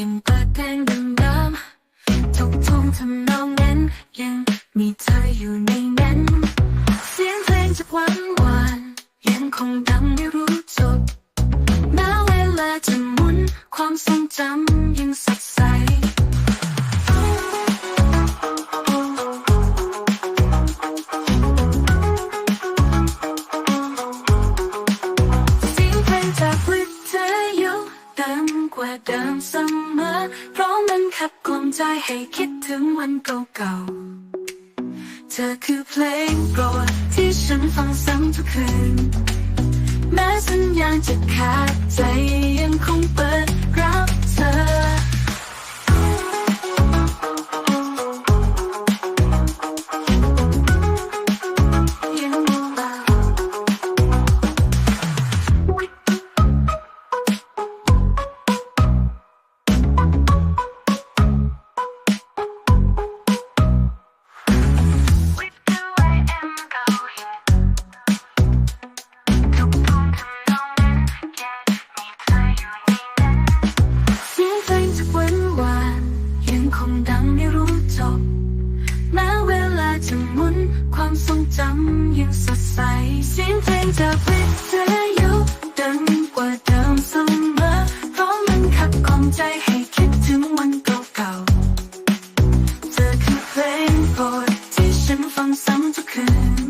ยังนเปิดเดังดิๆทุกทงทำนองนั้นยังมีเธออยู่ในนั้น เสียงเพลงจากวันวานยังคงดังไม่รู้จบแม้เวลาจะหมุนความทรงจำยังสดใส เติมกว่าเดิมเสมอ เพราะมันขับกล่อมใจให้คิดถึงวันเก่าๆ เธอคือเพลงโปรดที่ฉันฟังซ้ำทุกคืน แม้สัญญาณจะขาดใจยังคงเปิด จำยังสดใสเสียงเพลงจากวิทยุดังกว่าเดิมเสมอเพราะมันขับกล่อมใจให้คิดถึงวันเก่าๆเธอคือเพลงโปรดที่ฉันฟังซ้ำทุกคืน